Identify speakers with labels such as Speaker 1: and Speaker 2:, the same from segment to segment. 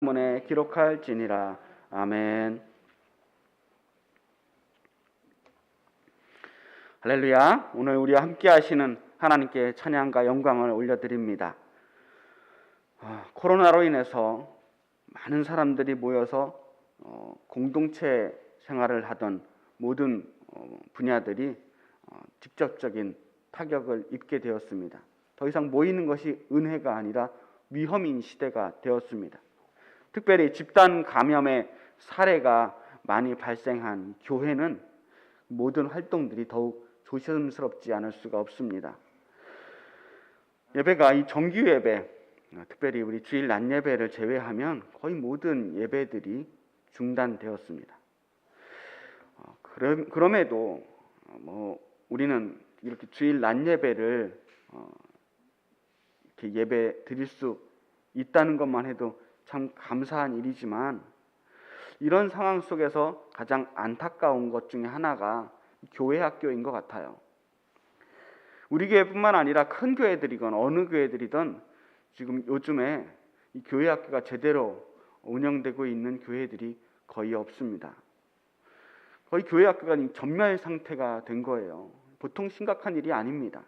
Speaker 1: 문에 기록할지니라. 아멘. 할렐루야. 오늘 우리와 함께 하시는 하나님께 찬양과 영광을 올려드립니다. 아, 코로나로 인해서 많은 사람들이 모여서 어, 공동체 생활을 하던 모든 어, 분야들이 어, 직접적인 타격을 입게 되었습니다. 더 이상 모이는 것이 은혜가 아니라 위험인 시대가 되었습니다. 특별히 집단 감염의 사례가 많이 발생한 교회는 모든 활동들이 더욱 조심스럽지 않을 수가 없습니다. 예배가 이 정규 예배, 특별히 우리 주일 낮 예배를 제외하면 거의 모든 예배들이 중단되었습니다. 어, 그럼, 그럼에도 어, 뭐 우리는 이렇게 주일 낮 예배를 어, 이렇게 예배 드릴 수 있다는 것만 해도 참 감사한 일이지만 이런 상황 속에서 가장 안타까운 것 중에 하나가 교회 학교인 것 같아요. 우리 교회뿐만 아니라 큰 교회들이건 어느 교회들이든 지금 요즘에 이 교회 학교가 제대로 운영되고 있는 교회들이 거의 없습니다. 거의 교회 학교가 전멸 상태가 된 거예요. 보통 심각한 일이 아닙니다.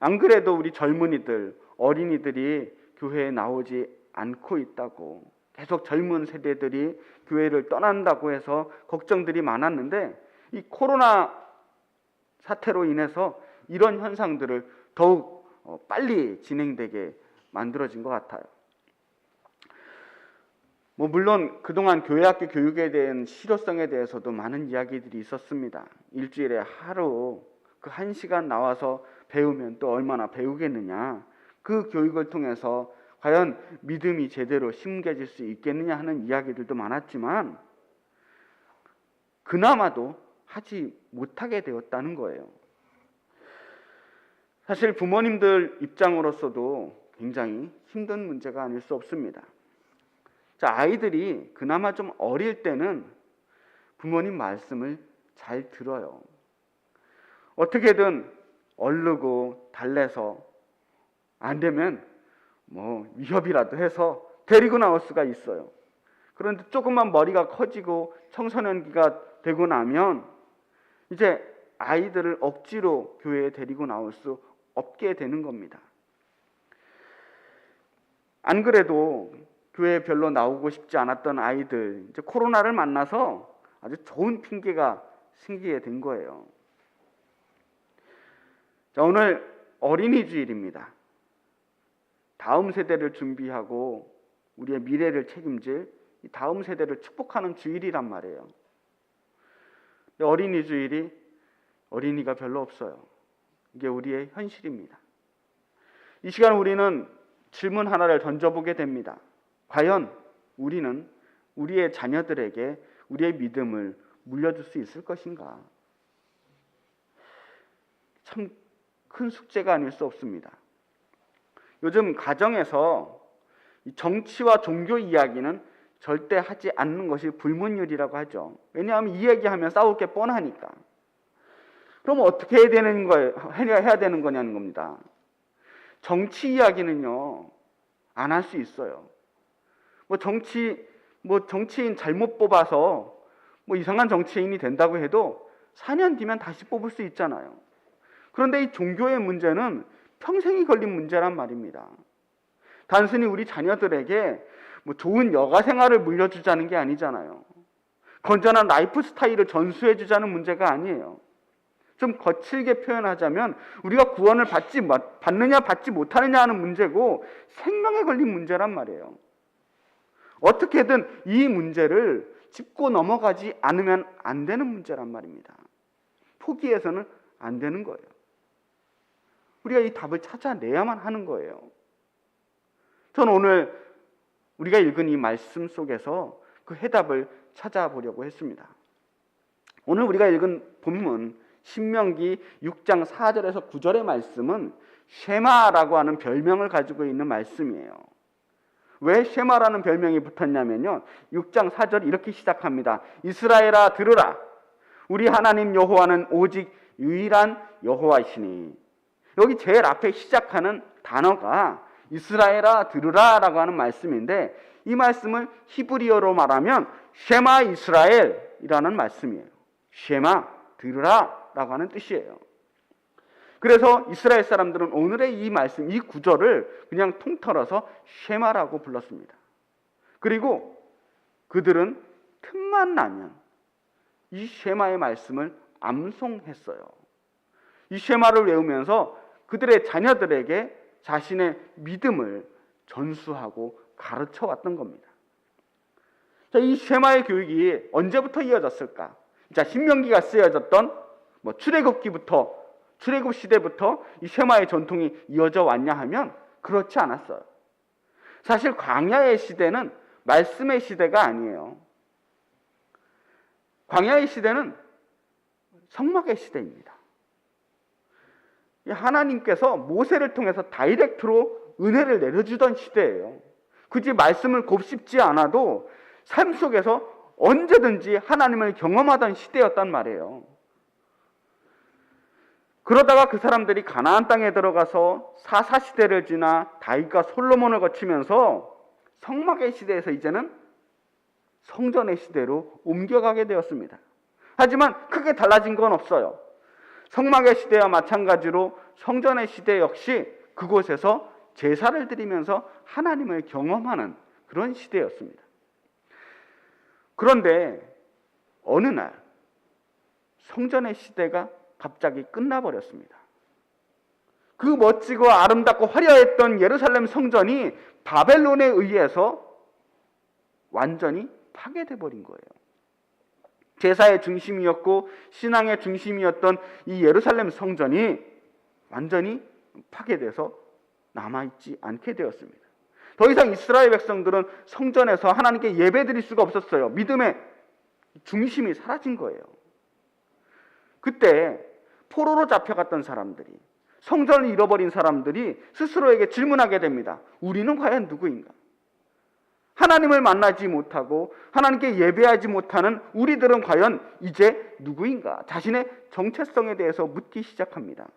Speaker 1: 안 그래도 우리 젊은이들, 어린이들이 교회에 나오지 않고 있다고 계속 젊은 세대들이 교회를 떠난다고 해서 걱정들이 많았는데 이 코로나 사태로 인해서 이런 현상들을 더욱 어, 빨리 진행되게 만들어진 것 같아요. 뭐 물론 그동안 교회학교 교육에 대한 실효성에 대해서도 많은 이야기들이 있었습니다. 일주일에 하루 그 한 시간 나와서 배우면 또 얼마나 배우겠느냐. 그 교육을 통해서 과연 믿음이 제대로 심겨질 수 있겠느냐 하는 이야기들도 많았지만 그나마도 하지 못하게 되었다는 거예요. 사실 부모님들 입장으로서도 굉장히 힘든 문제가 아닐 수 없습니다. 자, 아이들이 그나마 좀 어릴 때는 부모님 말씀을 잘 들어요. 어떻게든 얼르고 달래서 안 되면 뭐 위협이라도 해서 데리고 나올 수가 있어요. 그런데 조금만 머리가 커지고 청소년기가 되고 나면 이제 아이들을 억지로 교회에 데리고 나올 수 없게 되는 겁니다. 안 그래도 교회에 별로 나오고 싶지 않았던 아이들 이제 코로나를 만나서 아주 좋은 핑계가 생기게 된 거예요. 자, 오늘 어린이 주일입니다. 다음 세대를 준비하고 우리의 미래를 책임질 다음 세대를 축복하는 주일이란 말이에요. 어린이 주일이 어린이가 별로 없어요. 이게 우리의 현실입니다. 이 시간 우리는 질문 하나를 던져보게 됩니다. 과연 우리는 우리의 자녀들에게 우리의 믿음을 물려줄 수 있을 것인가? 참 큰 숙제가 아닐 수 없습니다. 요즘 가정에서 정치와 종교 이야기는 절대 하지 않는 것이 불문율이라고 하죠. 왜냐하면 이 얘기하면 싸울 게 뻔하니까. 그럼 어떻게 해야 되는 거예요? 해야 되는 거냐는 겁니다. 정치 이야기는요, 안 할 수 있어요. 뭐 정치, 뭐 정치인 잘못 뽑아서 뭐 이상한 정치인이 된다고 해도 4년 뒤면 다시 뽑을 수 있잖아요. 그런데 이 종교의 문제는 평생이 걸린 문제란 말입니다. 단순히 우리 자녀들에게 뭐 좋은 여가 생활을 물려주자는 게 아니잖아요. 건전한 라이프 스타일을 전수해 주자는 문제가 아니에요. 좀 거칠게 표현하자면 우리가 구원을 받지 받느냐 받지 못하느냐 하는 문제고 생명에 걸린 문제란 말이에요. 어떻게든 이 문제를 짚고 넘어가지 않으면 안 되는 문제란 말입니다. 포기해서는 안 되는 거예요. 우리가 이 답을 찾아내야만 하는 거예요. 저는 오늘 우리가 읽은 이 말씀 속에서 그 해답을 찾아보려고 했습니다. 오늘 우리가 읽은 본문 신명기 6장 4절에서 9절의 말씀은 쉐마라고 하는 별명을 가지고 있는 말씀이에요. 왜 쉐마라는 별명이 붙었냐면요. 6장 4절 이렇게 시작합니다. 이스라엘아 들으라. 우리 하나님 여호와는 오직 유일한 여호와이시니. 여기 제일 앞에 시작하는 단어가 이스라엘아 들으라라고 하는 말씀인데 이 말씀을 히브리어로 말하면 쉐마 이스라엘이라는 말씀이에요. 쉐마 들으라라고 하는 뜻이에요. 그래서 이스라엘 사람들은 오늘의 이 말씀, 이 구절을 그냥 통틀어서 쉐마라고 불렀습니다. 그리고 그들은 틈만 나면 이 쉐마의 말씀을 암송했어요. 이 쉐마를 외우면서 그들의 자녀들에게 자신의 믿음을 전수하고 가르쳐 왔던 겁니다. 자, 이 쉐마의 교육이 언제부터 이어졌을까? 자, 신명기가 쓰여졌던 뭐 출애굽기부터 출애굽 시대부터 이 쉐마의 전통이 이어져 왔냐 하면 그렇지 않았어요. 사실 광야의 시대는 말씀의 시대가 아니에요. 광야의 시대는 성막의 시대입니다. 이 하나님께서 모세를 통해서 다이렉트로 은혜를 내려주던 시대예요. 굳이 말씀을 곱씹지 않아도 삶 속에서 언제든지 하나님을 경험하던 시대였단 말이에요. 그러다가 그 사람들이 가나안 땅에 들어가서 사사 시대를 지나 다윗과 솔로몬을 거치면서 성막의 시대에서 이제는 성전의 시대로 옮겨가게 되었습니다. 하지만 크게 달라진 건 없어요. 성막의 시대와 마찬가지로 성전의 시대 역시 그곳에서 제사를 드리면서 하나님을 경험하는 그런 시대였습니다. 그런데 어느 날 성전의 시대가 갑자기 끝나버렸습니다. 그 멋지고 아름답고 화려했던 예루살렘 성전이 바벨론에 의해서 완전히 파괴돼 버린 거예요. 제사의 중심이었고 신앙의 중심이었던 이 예루살렘 성전이 완전히 파괴돼서 남아있지 않게 되었습니다. 더 이상 이스라엘 백성들은 성전에서 하나님께 예배드릴 수가 없었어요. 믿음의 중심이 사라진 거예요. 그때 포로로 잡혀갔던 사람들이 성전을 잃어버린 사람들이 스스로에게 질문하게 됩니다. 우리는 과연 누구인가? 하나님을 만나지 못하고 하나님께 예배하지 못하는 우리들은 과연 이제 누구인가? 자신의 정체성에 대해서 묻기 시작합니다.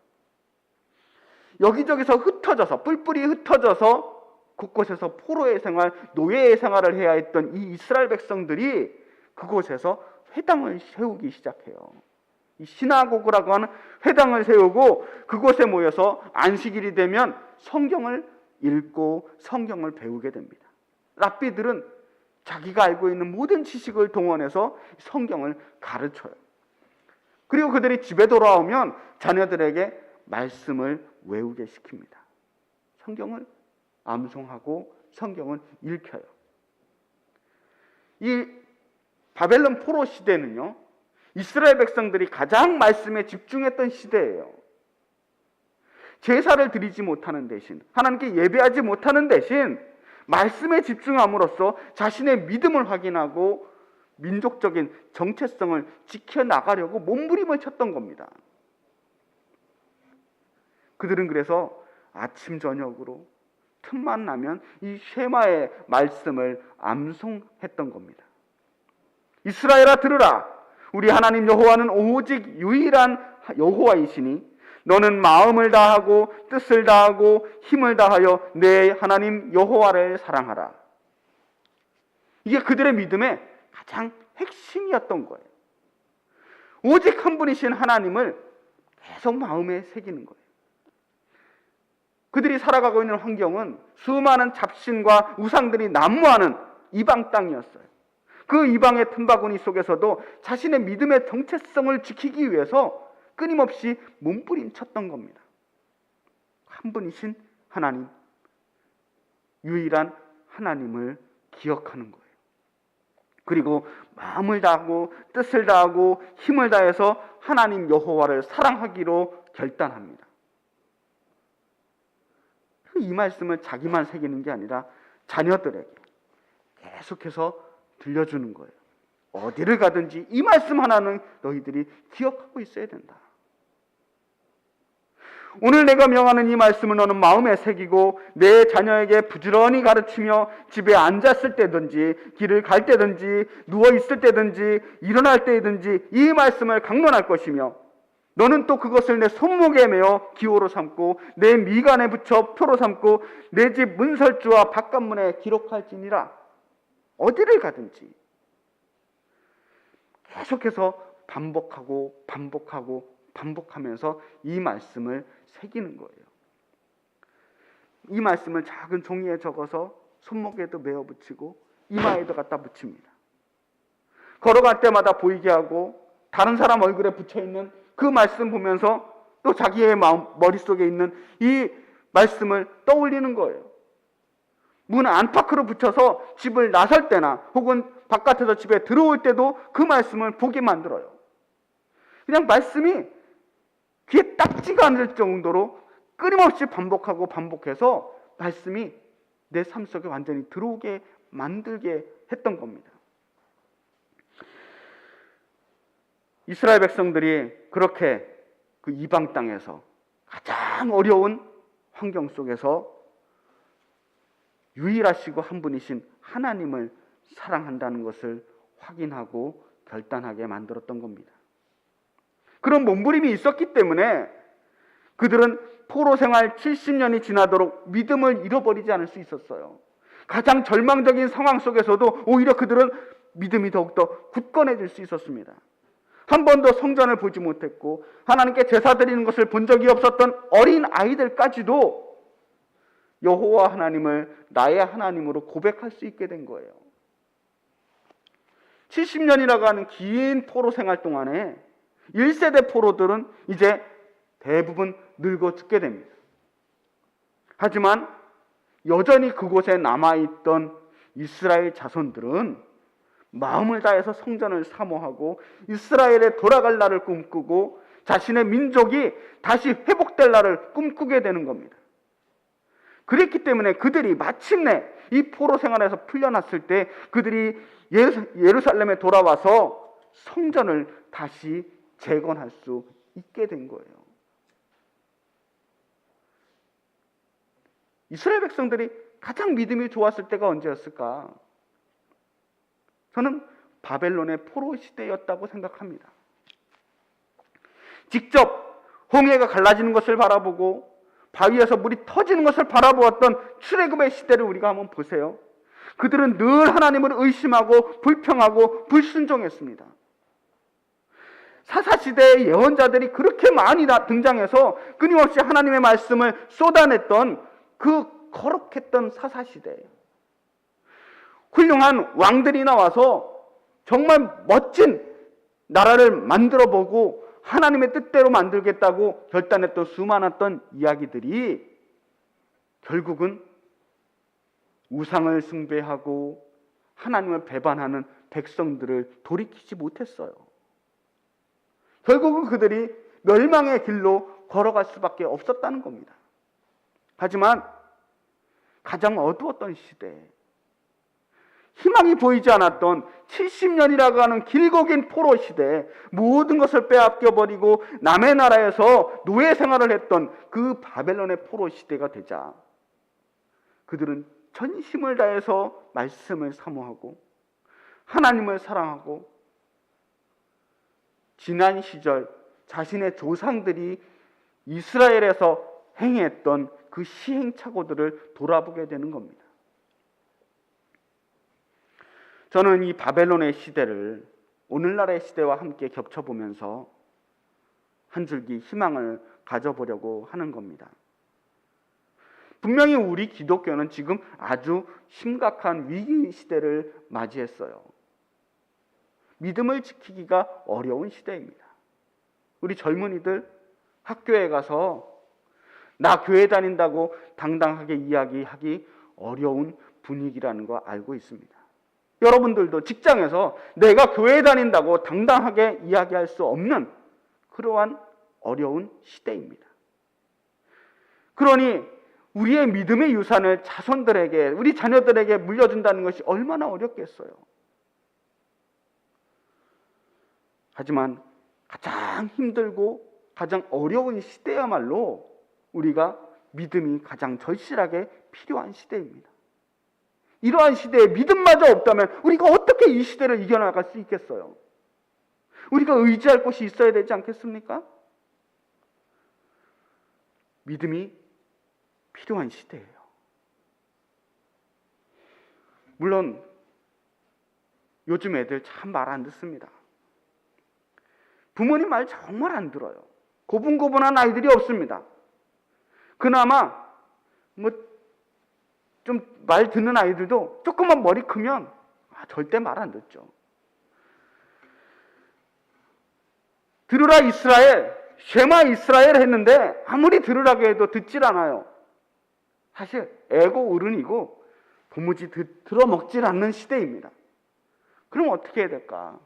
Speaker 1: 여기저기서 흩어져서 뿔뿔이 흩어져서 곳곳에서 포로의 생활, 노예의 생활을 해야 했던 이 이스라엘 백성들이 그곳에서 회당을 세우기 시작해요. 이 시나고그라고 하는 회당을 세우고 그곳에 모여서 안식일이 되면 성경을 읽고 성경을 배우게 됩니다. 랍비들은 자기가 알고 있는 모든 지식을 동원해서 성경을 가르쳐요. 그리고 그들이 집에 돌아오면 자녀들에게 말씀을 외우게 시킵니다. 성경을 암송하고 성경을 읽혀요. 이 바벨론 포로 시대는요, 이스라엘 백성들이 가장 말씀에 집중했던 시대예요. 제사를 드리지 못하는 대신, 하나님께 예배하지 못하는 대신, 말씀에 집중함으로써 자신의 믿음을 확인하고 민족적인 정체성을 지켜나가려고 몸부림을 쳤던 겁니다. 그들은 그래서 아침, 저녁으로 틈만 나면 이 쉐마의 말씀을 암송했던 겁니다. 이스라엘아 들으라. 우리 하나님 여호와는 오직 유일한 여호와이시니 너는 마음을 다하고 뜻을 다하고 힘을 다하여 내 하나님 여호와를 사랑하라. 이게 그들의 믿음의 가장 핵심이었던 거예요. 오직 한 분이신 하나님을 계속 마음에 새기는 거예요. 그들이 살아가고 있는 환경은 수많은 잡신과 우상들이 난무하는 이방 땅이었어요. 그 이방의 틈바구니 속에서도 자신의 믿음의 정체성을 지키기 위해서 끊임없이 몸부림쳤던 겁니다. 한 분이신 하나님, 유일한 하나님을 기억하는 거예요. 그리고 마음을 다하고 뜻을 다하고 힘을 다해서 하나님 여호와를 사랑하기로 결단합니다. 이 말씀을 자기만 새기는 게 아니라 자녀들에게 계속해서 들려주는 거예요. 어디를 가든지 이 말씀 하나는 너희들이 기억하고 있어야 된다. 오늘 내가 명하는 이 말씀을 너는 마음에 새기고 내 자녀에게 부지런히 가르치며 집에 앉았을 때든지 길을 갈 때든지 누워 있을 때든지 일어날 때든지 이 말씀을 강론할 것이며 너는 또 그것을 내 손목에 메어 기호로 삼고 내 미간에 붙여 표로 삼고 내 집 문설주와 바깥문에 기록할지니라. 어디를 가든지 계속해서 반복하고 반복하고 반복하면서 이 말씀을 새기는 거예요. 이 말씀을 작은 종이에 적어서 손목에도 메어 붙이고 이마에도 갖다 붙입니다. 걸어갈 때마다 보이게 하고 다른 사람 얼굴에 붙여 있는 그 말씀 보면서 또 자기의 마음, 머릿속에 있는 이 말씀을 떠올리는 거예요. 문 안팎으로 붙여서 집을 나설 때나 혹은 바깥에서 집에 들어올 때도 그 말씀을 보게 만들어요. 그냥 말씀이 귀에 딱지가 않을 정도로 끊임없이 반복하고 반복해서 말씀이 내 삶 속에 완전히 들어오게 만들게 했던 겁니다. 이스라엘 백성들이 그렇게 그 이방 땅에서 가장 어려운 환경 속에서 유일하시고 한 분이신 하나님을 사랑한다는 것을 확인하고 결단하게 만들었던 겁니다. 그런 몸부림이 있었기 때문에 그들은 포로 생활 70년이 지나도록 믿음을 잃어버리지 않을 수 있었어요. 가장 절망적인 상황 속에서도 오히려 그들은 믿음이 더욱더 굳건해질 수 있었습니다. 한 번도 성전을 보지 못했고 하나님께 제사 드리는 것을 본 적이 없었던 어린 아이들까지도 여호와 하나님을 나의 하나님으로 고백할 수 있게 된 거예요. 70년이라고 하는 긴 포로 생활 동안에 1세대 포로들은 이제 대부분 늙어 죽게 됩니다. 하지만 여전히 그곳에 남아있던 이스라엘 자손들은 마음을 다해서 성전을 사모하고 이스라엘에 돌아갈 날을 꿈꾸고 자신의 민족이 다시 회복될 날을 꿈꾸게 되는 겁니다. 그랬기 때문에 그들이 마침내 이 포로 생활에서 풀려났을 때 그들이 예루살렘에 돌아와서 성전을 다시 재건할 수 있게 된 거예요. 이스라엘 백성들이 가장 믿음이 좋았을 때가 언제였을까? 저는 바벨론의 포로 시대였다고 생각합니다. 직접 홍해가 갈라지는 것을 바라보고 바위에서 물이 터지는 것을 바라보았던 출애굽의 시대를 우리가 한번 보세요. 그들은 늘 하나님을 의심하고 불평하고 불순종했습니다. 사사 시대의 예언자들이 그렇게 많이 등장해서 끊임없이 하나님의 말씀을 쏟아냈던 그 거룩했던 사사 시대. 훌륭한 왕들이 나와서 정말 멋진 나라를 만들어 보고 하나님의 뜻대로 만들겠다고 결단했던 수많았던 이야기들이 결국은 우상을 숭배하고 하나님을 배반하는 백성들을 돌이키지 못했어요. 결국은 그들이 멸망의 길로 걸어갈 수밖에 없었다는 겁니다. 하지만 가장 어두웠던 시대, 희망이 보이지 않았던 70년이라고 하는 길고 긴 포로 시대 모든 것을 빼앗겨 버리고 남의 나라에서 노예 생활을 했던 그 바벨론의 포로 시대가 되자 그들은 전심을 다해서 말씀을 사모하고 하나님을 사랑하고 지난 시절 자신의 조상들이 이스라엘에서 행했던 그 시행착오들을 돌아보게 되는 겁니다. 저는 이 바벨론의 시대를 오늘날의 시대와 함께 겹쳐보면서 한 줄기 희망을 가져보려고 하는 겁니다. 분명히 우리 기독교는 지금 아주 심각한 위기 시대를 맞이했어요. 믿음을 지키기가 어려운 시대입니다. 우리 젊은이들 학교에 가서 나 교회 다닌다고 당당하게 이야기하기 어려운 분위기라는 거 알고 있습니다. 여러분들도 직장에서 내가 교회 다닌다고 당당하게 이야기할 수 없는 그러한 어려운 시대입니다. 그러니 우리의 믿음의 유산을 자손들에게, 우리 자녀들에게 물려준다는 것이 얼마나 어렵겠어요. 하지만 가장 힘들고 가장 어려운 시대야말로 우리가 믿음이 가장 절실하게 필요한 시대입니다. 이러한 시대에 믿음마저 없다면 우리가 어떻게 이 시대를 이겨나갈 수 있겠어요? 우리가 의지할 곳이 있어야 되지 않겠습니까? 믿음이 필요한 시대예요. 물론 요즘 애들 참 말 안 듣습니다. 부모님 말 정말 안 들어요. 고분고분한 아이들이 없습니다. 그나마 뭐 좀 말 듣는 아이들도 조금만 머리 크면 아, 절대 말 안 듣죠. 들으라 이스라엘, 쉐마 이스라엘 했는데 아무리 들으라고 해도 듣질 않아요. 사실 애고 어른이고 도무지 듣, 들어먹질 않는 시대입니다. 그럼 어떻게 해야 될까?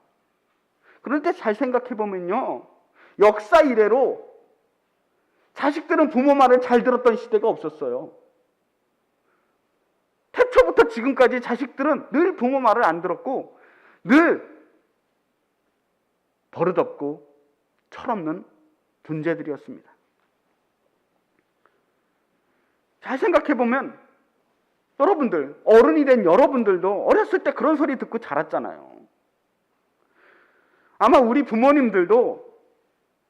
Speaker 1: 그런데 잘 생각해 보면요. 역사 이래로 자식들은 부모 말을 잘 들었던 시대가 없었어요. 태초부터 지금까지 자식들은 늘 부모 말을 안 들었고 늘 버릇없고 철없는 존재들이었습니다. 잘 생각해 보면 여러분들 어른이 된 여러분들도 어렸을 때 그런 소리 듣고 자랐잖아요. 아마 우리 부모님들도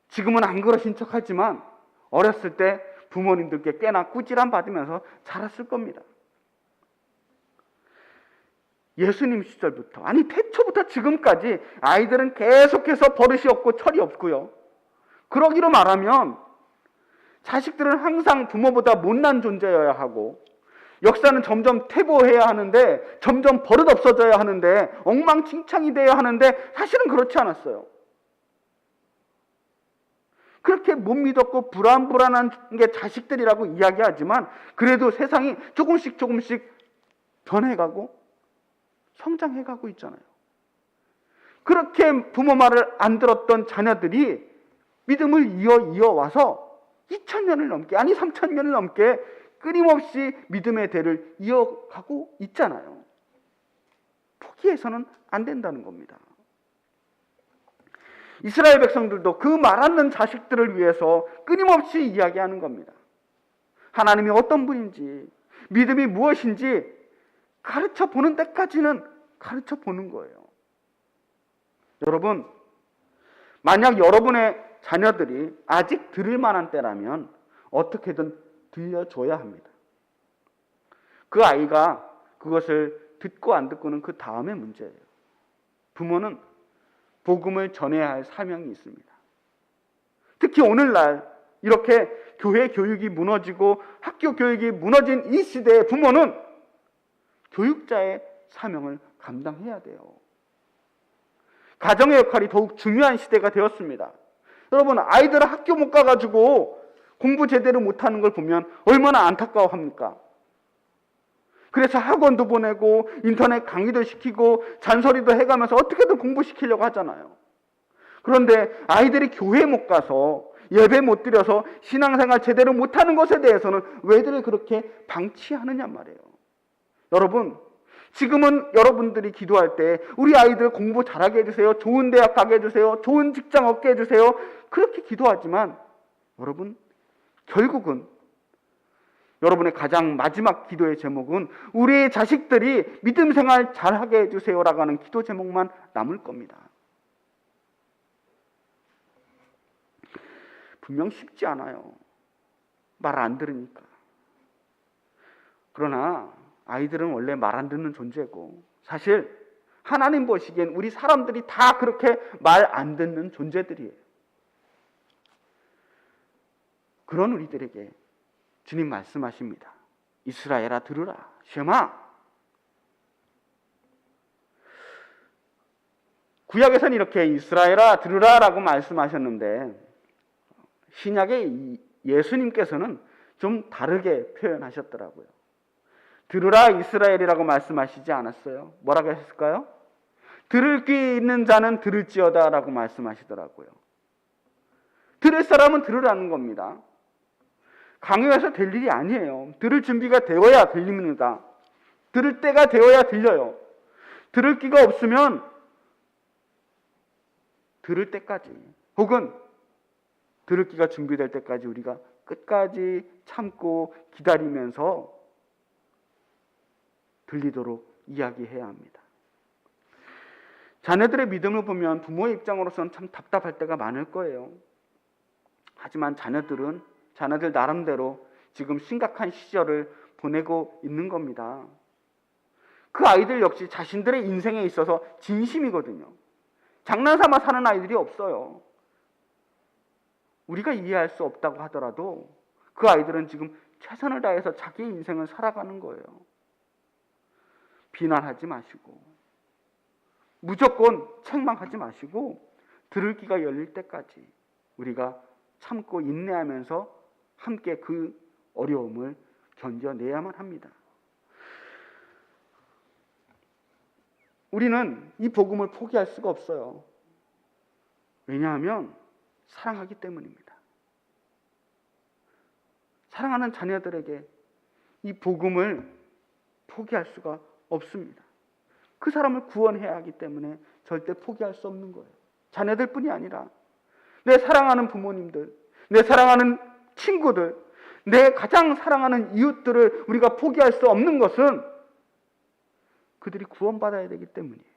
Speaker 1: 지금은 안 그러신 척하지만 어렸을 때 부모님들께 꽤나 꾸지람 받으면서 자랐을 겁니다. 예수님 시절부터 아니 태초부터 지금까지 아이들은 계속해서 버릇이 없고 철이 없고요. 그러기로 말하면 자식들은 항상 부모보다 못난 존재여야 하고 역사는 점점 퇴보해야 하는데 점점 버릇 없어져야 하는데 엉망진창이 되어야 하는데 사실은 그렇지 않았어요. 그렇게 못 믿었고 불안불안한 게 자식들이라고 이야기하지만 그래도 세상이 조금씩 조금씩 변해가고 성장해 가고 있잖아요. 그렇게 부모 말을 안 들었던 자녀들이 믿음을 이어 이어 와서 2000년을 넘게 아니 3000년을 넘게 끊임없이 믿음의 대를 이어가고 있잖아요. 포기해서는 안 된다는 겁니다. 이스라엘 백성들도 그말 않는 자식들을 위해서 끊임없이 이야기하는 겁니다. 하나님이 어떤 분인지, 믿음이 무엇인지 가르쳐 보는 데까지는 가르쳐 보는 거예요. 여러분, 만약 여러분의 자녀들이 아직 들을 만한 때라면 어떻게든 들려줘야 합니다. 그 아이가 그것을 듣고 안 듣고는 그 다음의 문제예요. 부모는 복음을 전해야 할 사명이 있습니다. 특히 오늘날 이렇게 교회 교육이 무너지고 학교 교육이 무너진 이 시대의 부모는 교육자의 사명을 감당해야 돼요. 가정의 역할이 더욱 중요한 시대가 되었습니다. 여러분, 아이들 학교 못 가가지고 공부 제대로 못하는 걸 보면 얼마나 안타까워합니까? 그래서 학원도 보내고 인터넷 강의도 시키고 잔소리도 해가면서 어떻게든 공부시키려고 하잖아요. 그런데 아이들이 교회 못 가서 예배 못 드려서 신앙생활 제대로 못하는 것에 대해서는 왜들 그렇게 방치하느냐 말이에요. 여러분, 지금은 여러분들이 기도할 때 우리 아이들 공부 잘하게 해주세요. 좋은 대학 가게 해주세요. 좋은 직장 얻게 해주세요. 그렇게 기도하지만 여러분, 결국은 여러분의 가장 마지막 기도의 제목은 우리의 자식들이 믿음 생활 잘하게 해주세요라고 하는 기도 제목만 남을 겁니다. 분명 쉽지 않아요. 말 안 들으니까. 그러나 아이들은 원래 말 안 듣는 존재고 사실 하나님 보시기엔 우리 사람들이 다 그렇게 말 안 듣는 존재들이에요. 그런 우리들에게 주님 말씀하십니다. 이스라엘아 들으라. 쉐마. 구약에서는 이렇게 이스라엘아 들으라라고 말씀하셨는데 신약의 예수님께서는 좀 다르게 표현하셨더라고요. 들으라 이스라엘이라고 말씀하시지 않았어요. 뭐라고 하셨을까요? 들을 귀 있는 자는 들을지어다라고 말씀하시더라고요. 들을 사람은 들으라는 겁니다. 강요해서 될 일이 아니에요. 들을 준비가 되어야 들립니다. 들을 때가 되어야 들려요. 들을 끼가 없으면 들을 때까지 혹은 들을 끼가 준비될 때까지 우리가 끝까지 참고 기다리면서 들리도록 이야기해야 합니다. 자녀들의 믿음을 보면 부모의 입장으로서는 참 답답할 때가 많을 거예요. 하지만 자녀들은 자녀들 나름대로 지금 심각한 시절을 보내고 있는 겁니다. 그 아이들 역시 자신들의 인생에 있어서 진심이거든요. 장난삼아 사는 아이들이 없어요. 우리가 이해할 수 없다고 하더라도 그 아이들은 지금 최선을 다해서 자기 인생을 살아가는 거예요. 비난하지 마시고 무조건 책망하지 마시고 들을 귀가 열릴 때까지 우리가 참고 인내하면서 함께 그 어려움을 견뎌내야만 합니다. 우리는 이 복음을 포기할 수가 없어요. 왜냐하면 사랑하기 때문입니다. 사랑하는 자녀들에게 이 복음을 포기할 수가 없습니다. 그 사람을 구원해야 하기 때문에 절대 포기할 수 없는 거예요. 자녀들뿐이 아니라 내 사랑하는 부모님들, 내 사랑하는 친구들, 내 가장 사랑하는 이웃들을 우리가 포기할 수 없는 것은 그들이 구원받아야 되기 때문이에요.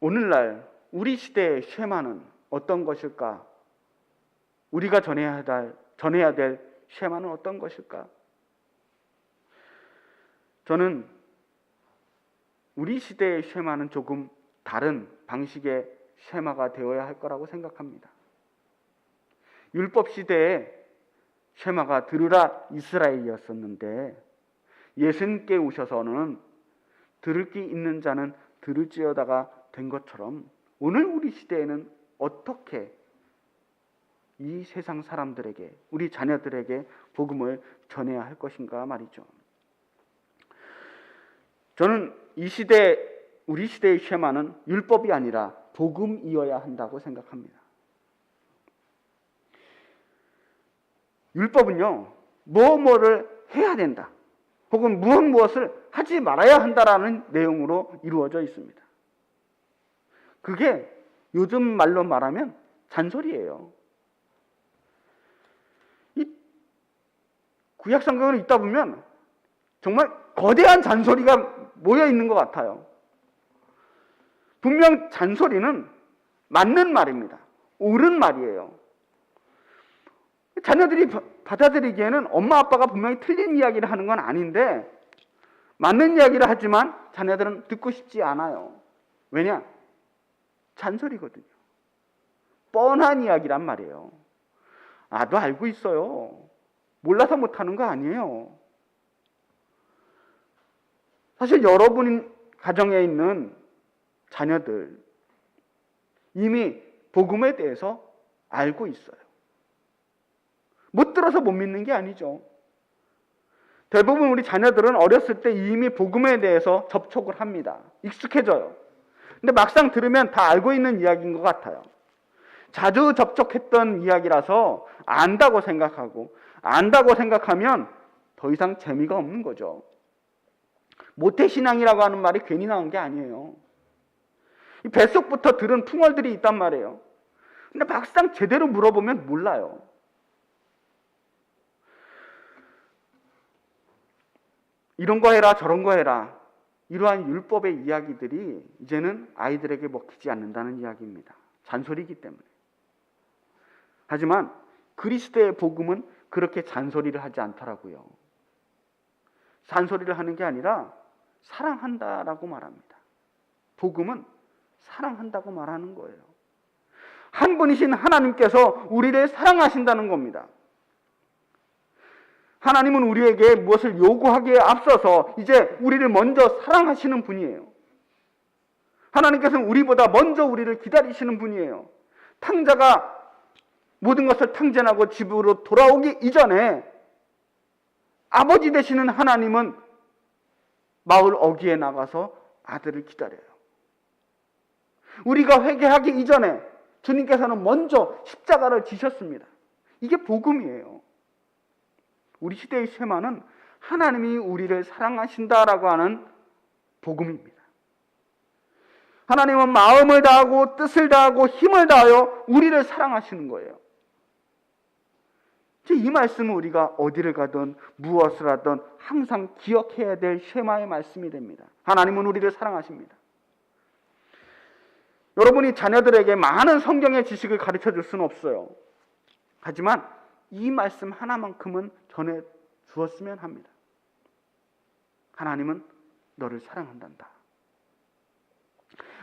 Speaker 1: 오늘날 우리 시대의 쉐마는 어떤 것일까? 우리가 전해야 될, 전해야 될 쉐마는 어떤 것일까? 저는 우리 시대의 쉐마는 조금 다른 방식의 쉐마가 되어야 할 거라고 생각합니다. 율법 시대에 쉐마가 들으라 이스라엘이었었는데 예수님께 오셔서는 들을 귀 있는 자는 들을지어다가 된 것처럼 오늘 우리 시대에는 어떻게 이 세상 사람들에게 우리 자녀들에게 복음을 전해야 할 것인가 말이죠. 저는 이 시대 우리 시대의 쉐마는 율법이 아니라 복음이어야 한다고 생각합니다. 율법은요, 뭐 뭐를 해야 된다. 혹은 무엇 무엇을 하지 말아야 한다라는 내용으로 이루어져 있습니다. 그게 요즘 말로 말하면 잔소리예요. 구약 성경을 읽다 보면 정말 거대한 잔소리가 모여 있는 것 같아요. 분명 잔소리는 맞는 말입니다. 옳은 말이에요. 자녀들이 바- 받아들이기에는 엄마 아빠가 분명히 틀린 이야기를 하는 건 아닌데 맞는 이야기를 하지만 자녀들은 듣고 싶지 않아요. 왜냐? 잔소리거든요. 뻔한 이야기란 말이에요. 나도 알고 있어요. 몰라서 못하는 거 아니에요. 사실 여러분 가정에 있는 자녀들 이미 복음에 대해서 알고 있어요. 못 들어서 못 믿는 게 아니죠. 대부분 우리 자녀들은 어렸을 때 이미 복음에 대해서 접촉을 합니다. 익숙해져요. 근데 막상 들으면 다 알고 있는 이야기인 것 같아요. 자주 접촉했던 이야기라서 안다고 생각하고 안다고 생각하면 더 이상 재미가 없는 거죠. 모태신앙이라고 하는 말이 괜히 나온 게 아니에요. 이 뱃속부터 들은 풍월들이 있단 말이에요. 근데 막상 제대로 물어보면 몰라요. 이런 거 해라, 저런 거 해라. 이러한 율법의 이야기들이 이제는 아이들에게 먹히지 않는다는 이야기입니다. 잔소리이기 때문에. 하지만 그리스도의 복음은 그렇게 잔소리를 하지 않더라고요. 잔소리를 하는 게 아니라 사랑한다라고 말합니다. 복음은 사랑한다고 말하는 거예요. 한 분이신 하나님께서 우리를 사랑하신다는 겁니다. 하나님은 우리에게 무엇을 요구하기에 앞서서 이제 우리를 먼저 사랑하시는 분이에요. 하나님께서는 우리보다 먼저 우리를 기다리시는 분이에요. 탕자가 모든 것을 탕진하고 집으로 돌아오기 이전에 아버지 되시는 하나님은 마을 어귀에 나가서 아들을 기다려요. 우리가 회개하기 이전에 주님께서는 먼저 십자가를 지셨습니다. 이게 복음이에요. 우리 시대의 쉐마는 하나님이 우리를 사랑하신다라고 하는 복음입니다. 하나님은 마음을 다하고 뜻을 다하고 힘을 다하여 우리를 사랑하시는 거예요. 이 말씀은 우리가 어디를 가든 무엇을 하든 항상 기억해야 될 쉐마의 말씀이 됩니다. 하나님은 우리를 사랑하십니다. 여러분이 자녀들에게 많은 성경의 지식을 가르쳐 줄 수는 없어요. 하지만 이 말씀 하나만큼은 전해 주었으면 합니다. 하나님은 너를 사랑한단다.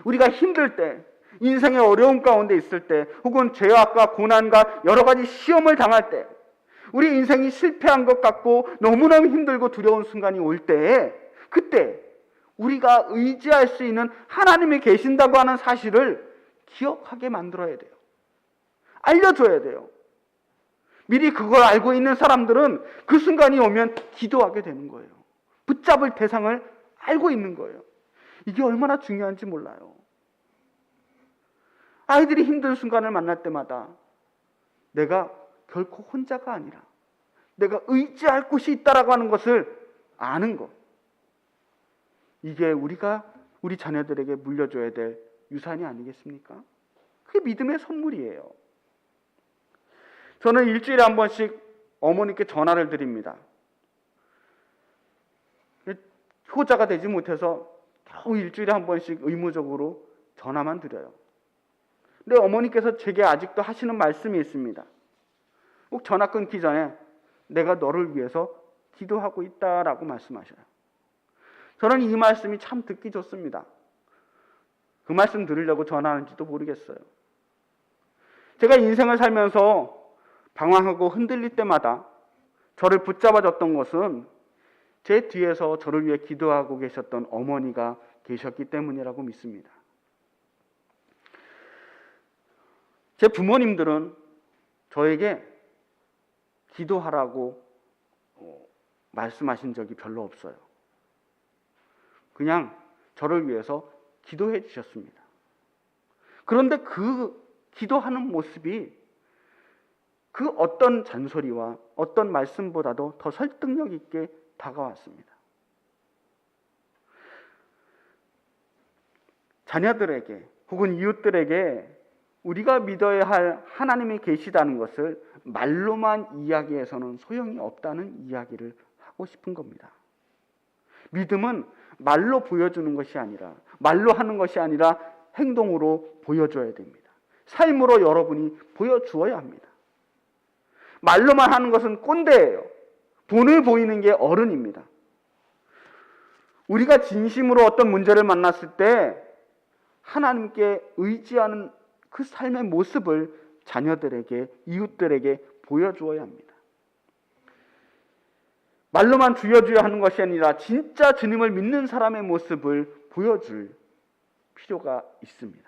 Speaker 1: 우리가 힘들 때, 인생의 어려움 가운데 있을 때, 혹은 죄악과 고난과 여러 가지 시험을 당할 때, 우리 인생이 실패한 것 같고 너무너무 힘들고 두려운 순간이 올 때에, 그때 우리가 의지할 수 있는 하나님이 계신다고 하는 사실을 기억하게 만들어야 돼요. 알려줘야 돼요. 미리 그걸 알고 있는 사람들은 그 순간이 오면 기도하게 되는 거예요. 붙잡을 대상을 알고 있는 거예요. 이게 얼마나 중요한지 몰라요. 아이들이 힘든 순간을 만날 때마다 내가 결코 혼자가 아니라 내가 의지할 곳이 있다라고 하는 것을 아는 것. 이게 우리가 우리 자녀들에게 물려줘야 될 유산이 아니겠습니까? 그게 믿음의 선물이에요. 저는 일주일에 한 번씩 어머니께 전화를 드립니다. 효자가 되지 못해서 겨우 일주일에 한 번씩 의무적으로 전화만 드려요. 근데 어머니께서 제게 아직도 하시는 말씀이 있습니다. 꼭 전화 끊기 전에 내가 너를 위해서 기도하고 있다라고 말씀하셔요. 저는 이 말씀이 참 듣기 좋습니다. 그 말씀 들으려고 전화하는지도 모르겠어요. 제가 인생을 살면서 방황하고 흔들릴 때마다 저를 붙잡아줬던 것은 제 뒤에서 저를 위해 기도하고 계셨던 어머니가 계셨기 때문이라고 믿습니다. 제 부모님들은 저에게 기도하라고 어, 말씀하신 적이 별로 없어요. 그냥 저를 위해서 기도해 주셨습니다. 그런데 그 기도하는 모습이 그 어떤 잔소리와 어떤 말씀보다도 더 설득력 있게 다가왔습니다. 자녀들에게 혹은 이웃들에게 우리가 믿어야 할 하나님이 계시다는 것을 말로만 이야기해서는 소용이 없다는 이야기를 하고 싶은 겁니다. 믿음은 말로 보여주는 것이 아니라 말로 하는 것이 아니라 행동으로 보여줘야 됩니다. 삶으로 여러분이 보여주어야 합니다. 말로만 하는 것은 꼰대예요. 돈을 보이는 게 어른입니다. 우리가 진심으로 어떤 문제를 만났을 때 하나님께 의지하는 그 삶의 모습을 자녀들에게, 이웃들에게 보여주어야 합니다. 말로만 주여 주여 하는 것이 아니라 진짜 주님을 믿는 사람의 모습을 보여줄 필요가 있습니다.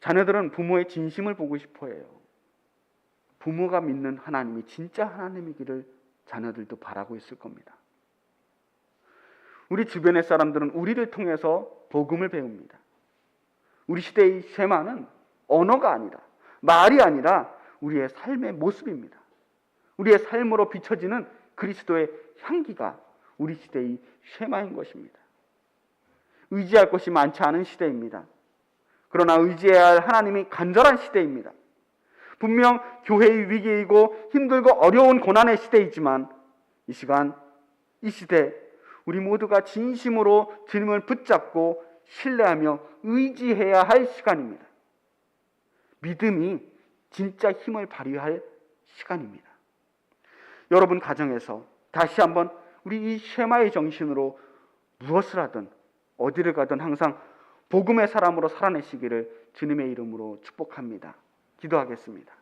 Speaker 1: 자녀들은 부모의 진심을 보고 싶어 해요. 부모가 믿는 하나님이 진짜 하나님이기를 자녀들도 바라고 있을 겁니다. 우리 주변의 사람들은 우리를 통해서 복음을 배웁니다. 우리 시대의 쉐마는 언어가 아니라 말이 아니라 우리의 삶의 모습입니다. 우리의 삶으로 비춰지는 그리스도의 향기가 우리 시대의 쉐마인 것입니다. 의지할 것이 많지 않은 시대입니다. 그러나 의지해야 할 하나님이 간절한 시대입니다. 분명 교회의 위기이고 힘들고 어려운 고난의 시대이지만 이 시간, 이 시대, 우리 모두가 진심으로 주님을 붙잡고 신뢰하며 의지해야 할 시간입니다. 믿음이 진짜 힘을 발휘할 시간입니다. 여러분 가정에서 다시 한번 우리 이 쉐마의 정신으로 무엇을 하든 어디를 가든 항상 복음의 사람으로 살아내시기를 주님의 이름으로 축복합니다. 기도하겠습니다.